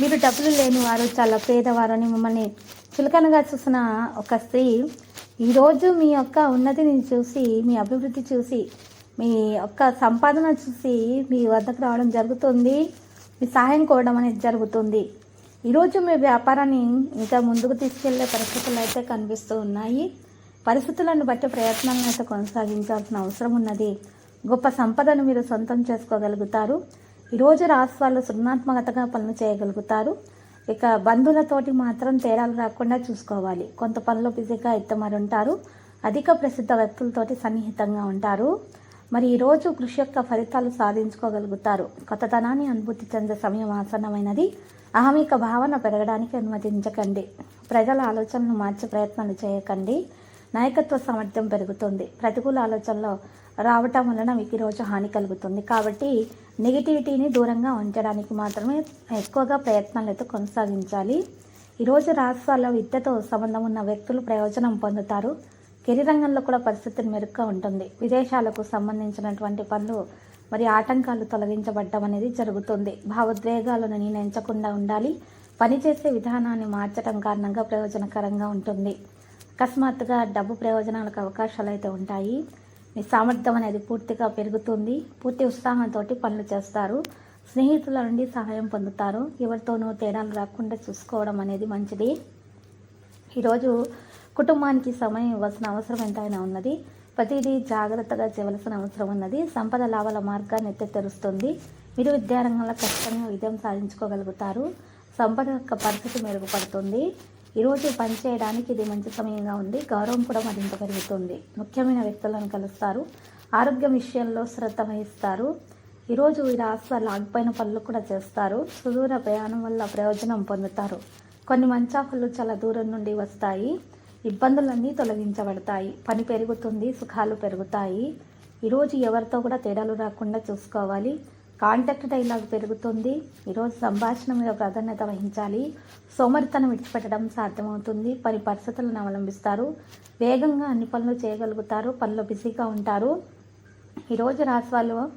మీరు డబ్బులు లేని వారు చాలా పేదవారని మిమ్మల్ని చులకనగా చూసిన ఒక స్త్రీ ఈరోజు మీ యొక్క ఉన్నతిని చూసి మీ అభివృద్ధి చూసి మీ యొక్క సంపాదన చూసి మీ వద్దకు రావడం జరుగుతుంది. మీ సహాయం కోవడం అనేది జరుగుతుంది. ఈరోజు మీ వ్యాపారాన్ని ఇంకా ముందుకు తీసుకెళ్ళే పరిస్థితులు అయితే కనిపిస్తూ ఉన్నాయి. పరిస్థితులను బట్టి ప్రయత్నాలను అయితే కొనసాగించాల్సిన అవసరం ఉన్నది. గొప్ప సంపదను మీరు సొంతం చేసుకోగలుగుతారు. ఈరోజు రాశి వాళ్ళు సృజనాత్మకతగా పనులు చేయగలుగుతారు. ఇక బంధువులతోటి మాత్రం తేడాలు రాకుండా చూసుకోవాలి. కొంత పనులు బిజీగా ఎత్తమరి ఉంటారు అధిక ప్రసిద్ధ వ్యక్తులతోటి సన్నిహితంగా ఉంటారు. మరి ఈరోజు కృషి యొక్క ఫలితాలు సాధించుకోగలుగుతారు. కొత్తతనాన్ని అనుభూతి చెందే సమయం ఆసన్నమైనది. అహమిక భావన పెరగడానికి అనుమతించకండి. ప్రజల ఆలోచనలు మార్చే ప్రయత్నాలు చేయకండి. నాయకత్వ సామర్థ్యం పెరుగుతుంది. ప్రతికూల ఆలోచనలో రావటం వలన మీకు ఈరోజు హాని కలుగుతుంది. కాబట్టి నెగిటివిటీని దూరంగా ఉంచడానికి మాత్రమే ఎక్కువగా ప్రయత్నాలు అయితే కొనసాగించాలి. ఈరోజు రాష్ట్రాల్లో విద్యతో సంబంధం ఉన్న వ్యక్తులు ప్రయోజనం పొందుతారు. కెరీర్ రంగంలో కూడా పరిస్థితి మెరుగ్గా ఉంటుంది. విదేశాలకు సంబంధించినటువంటి పనులు మరి ఆటంకాలు తొలగించబడడం అనేది జరుగుతుంది. భావోద్వేగాలను నిర్ణయించకుండా ఉండాలి. పనిచేసే విధానాన్ని మార్చడం కారణంగా ప్రయోజనకరంగా ఉంటుంది. అకస్మాత్తుగా డబ్బు ప్రయోజనాలకు అవకాశాలు అయితే ఉంటాయి. మీ సామర్థ్యం అనేది పూర్తిగా పెరుగుతుంది. పూర్తి ఉత్సాహంతో పనులు చేస్తారు. స్నేహితుల నుండి సహాయం పొందుతారు. ఎవరితోనూ తేడాలు రాకుండా చూసుకోవడం అనేది మంచిది. ఈరోజు కుటుంబానికి సమయం ఇవ్వాల్సిన అవసరం ఎంతైనా ఉన్నది. ప్రతిదీ జాగ్రత్తగా చేయవలసిన అవసరం ఉన్నది. సంపద లాభాల మార్గాన్ని ఎత్తి తెరుస్తుంది. మీరు విద్యారంగంలో ఖచ్చితంగా విజయం సాధించుకోగలుగుతారు. సంపద యొక్క పరిస్థితి మెరుగుపడుతుంది. ఈరోజు పనిచేయడానికి ఇది మంచి సమయంగా ఉంది. గౌరవం కూడా మరింత పెరుగుతుంది. ముఖ్యమైన వ్యక్తులను కలుస్తారు. ఆరోగ్యం విషయంలో శ్రద్ధ వహిస్తారు. ఈరోజు ఈ రాష్ట్రాలు ఆగిపోయిన పనులు కూడా చేస్తారు. సుదూర ప్రయాణం వల్ల ప్రయోజనం పొందుతారు. కొన్ని మంచాఫలు చాలా దూరం నుండి వస్తాయి. ఇబ్బందులన్నీ తొలగించబడతాయి. పని పెరుగుతుంది సుఖాలు పెరుగుతాయి. ఈరోజు ఎవరితో కూడా తేడాలు రాకుండా చూసుకోవాలి. కాంటాక్ట్ డైలాగ్ పెరుగుతుంది. ఈరోజు సంభాషణ మీద ప్రాధాన్యత వహించాలి. సోమరితనం విడిచిపెట్టడం సాధ్యమవుతుంది. పని పరిస్థితులను అవలంబిస్తారు. వేగంగా అన్ని పనులు చేయగలుగుతారు. పనులు బిజీగా ఉంటారు. ఈరోజు రాశి వాళ్ళు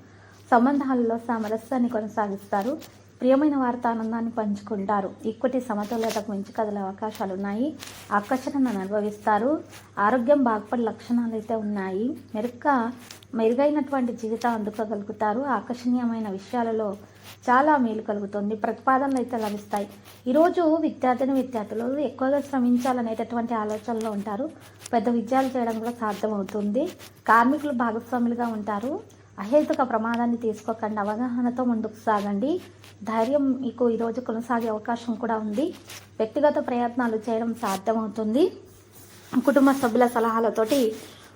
సంబంధాలలో సామరస్యాన్ని కొనసాగిస్తారు. ప్రియమైన వార్త ఆనందాన్ని పంచుకుంటారు. ఈక్విటీ సమతుల్యతకు మించి కదలే అవకాశాలు ఉన్నాయి. ఆకర్షణను అనుభవిస్తారు. ఆరోగ్యం బాగుపడే లక్షణాలు అయితే ఉన్నాయి. మెరుగ్గా మెరుగైనటువంటి జీవితం అందుకోగలుగుతారు. ఆకర్షణీయమైన విషయాలలో చాలా మేలు కలుగుతుంది. ప్రతిపాదనలు అయితే లభిస్తాయి. ఈరోజు విద్యార్థిని విద్యార్థులు ఎక్కువగా శ్రమించాలనేటటువంటి ఆలోచనలో ఉంటారు. పెద్ద విజయాలు చేయడం కూడా సాధ్యమవుతుంది. కార్మికులు భాగస్వాములుగా ఉంటారు. అహేతుక ప్రమాదాన్ని తీసుకోకండి అవగాహనతో ముందుకు సాగండి. ధైర్యం మీకు ఈరోజు కొనసాగే అవకాశం కూడా ఉంది. వ్యక్తిగత ప్రయత్నాలు చేయడం సాధ్యమవుతుంది. కుటుంబ సభ్యుల సలహాలతోటి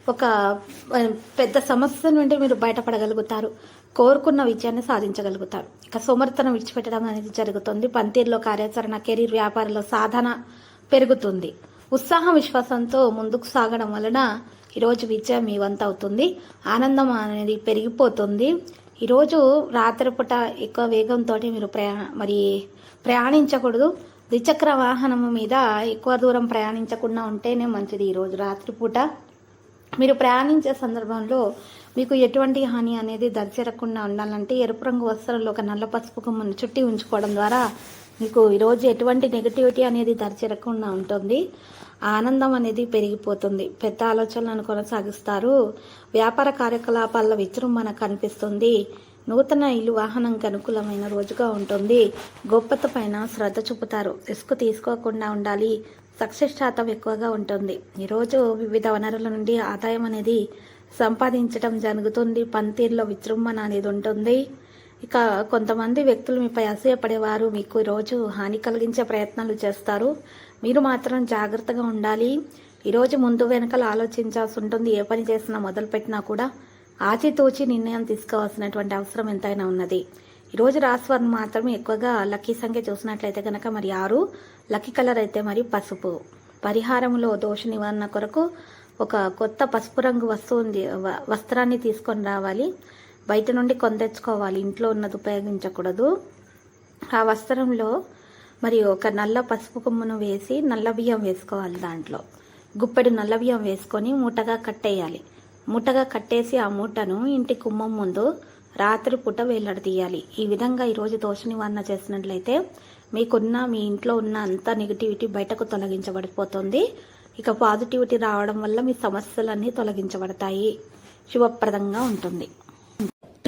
ఒక పెద్ద సమస్య నుండి మీరు బయటపడగలుగుతారు. కోరుకున్న విజయాన్ని సాధించగలుగుతారు. ఇక సోమరితనం విడిచిపెట్టడం అనేది జరుగుతుంది. పనితీరులో కార్యాచరణ కెరీర్ వ్యాపారంలో సాధన పెరుగుతుంది. ఉత్సాహం విశ్వాసంతో ముందుకు సాగడం వలన ఈరోజు విజయం మీ వంత అవుతుంది. ఆనందం అనేది పెరిగిపోతుంది. ఈరోజు రాత్రిపూట ఎక్కువ వేగంతో మీరు ప్రయా మరి ప్రయాణించకూడదు. ద్విచక్ర వాహనం మీద ఎక్కువ దూరం ప్రయాణించకుండా ఉంటేనే మంచిది ఈరోజు రాత్రిపూట. మీరు ప్రయాణించే సందర్భంలో మీకు ఎటువంటి హాని అనేది దరిచేరకుండా ఉండాలంటే ఎరుపు రంగు వస్త్రంలో ఒక నల్ల పసుపు కొమ్మను చుట్టి ఉంచుకోవడం ద్వారా మీకు ఈరోజు ఎటువంటి నెగటివిటీ అనేది దరిచేరకుండా ఉంటుంది. ఆనందం అనేది పెరిగిపోతుంది. పెద్ద ఆలోచనలను కొనసాగిస్తారు. వ్యాపార కార్యకలాపాల్లో విజృంభణ కనిపిస్తుంది. నూతన ఇల్లు వాహనంకి అనుకూలమైన రోజుగా ఉంటుంది. గొప్పత పైన శ్రద్ధ చూపుతారు. రిస్క్ తీసుకోకుండా ఉండాలి. సక్సెస్ శాతం ఎక్కువగా ఉంటుంది. ఈరోజు వివిధ వనరుల నుండి ఆదాయం అనేది సంపాదించడం జరుగుతుంది. పనితీరులో విజృంభణ అనేది ఉంటుంది. ఇక కొంతమంది వ్యక్తులు మీపై అసూయపడేవారు మీకు రోజు హాని కలిగించే ప్రయత్నాలు చేస్తారు. మీరు మాత్రం జాగ్రత్తగా ఉండాలి. ఈరోజు ముందు వెనకలు ఆలోచించాల్సి ఉంటుంది. ఏ పని చేసినా మొదలుపెట్టినా కూడా ఆచితూచి నిర్ణయం తీసుకోవాల్సినటువంటి అవసరం ఎంతైనా ఉన్నది. ఈరోజు రాశివారిని మాత్రం ఎక్కువగా లక్కీ సంఖ్య చూసినట్లయితే కనుక మరి ఆరు లక్కీ కలర్ అయితే మరి పసుపు. పరిహారంలో దోష నివారణ కొరకు ఒక కొత్త పసుపు రంగు వస్తువుని వస్త్రాన్ని తీసుకొని రావాలి. బయట నుండి కొని తెచ్చుకోవాలి ఇంట్లో ఉన్నది ఉపయోగించకూడదు. ఆ వస్త్రంలో మరి ఒక నల్ల పసుపు కొమ్మును వేసి నల్ల బియ్యం వేసుకోవాలి దాంట్లో. గుప్పెడు నల్ల బియ్యం వేసుకొని మూటగా కట్టేయాలి. మూటగా కట్టేసి ఆ మూటను ఇంటి కుమ్మం ముందు రాత్రి పూట వేలాడదీయాలి. ఈ విధంగా ఈరోజు దోష నివారణ చేసినట్లయితే మీకున్న మీ ఇంట్లో ఉన్న అంత నెగిటివిటీ బయటకు తొలగించబడిపోతుంది. ఇక పాజిటివిటీ రావడం వల్ల మీ సమస్యలన్నీ తొలగించబడతాయి. శుభప్రదంగా ఉంటుంది.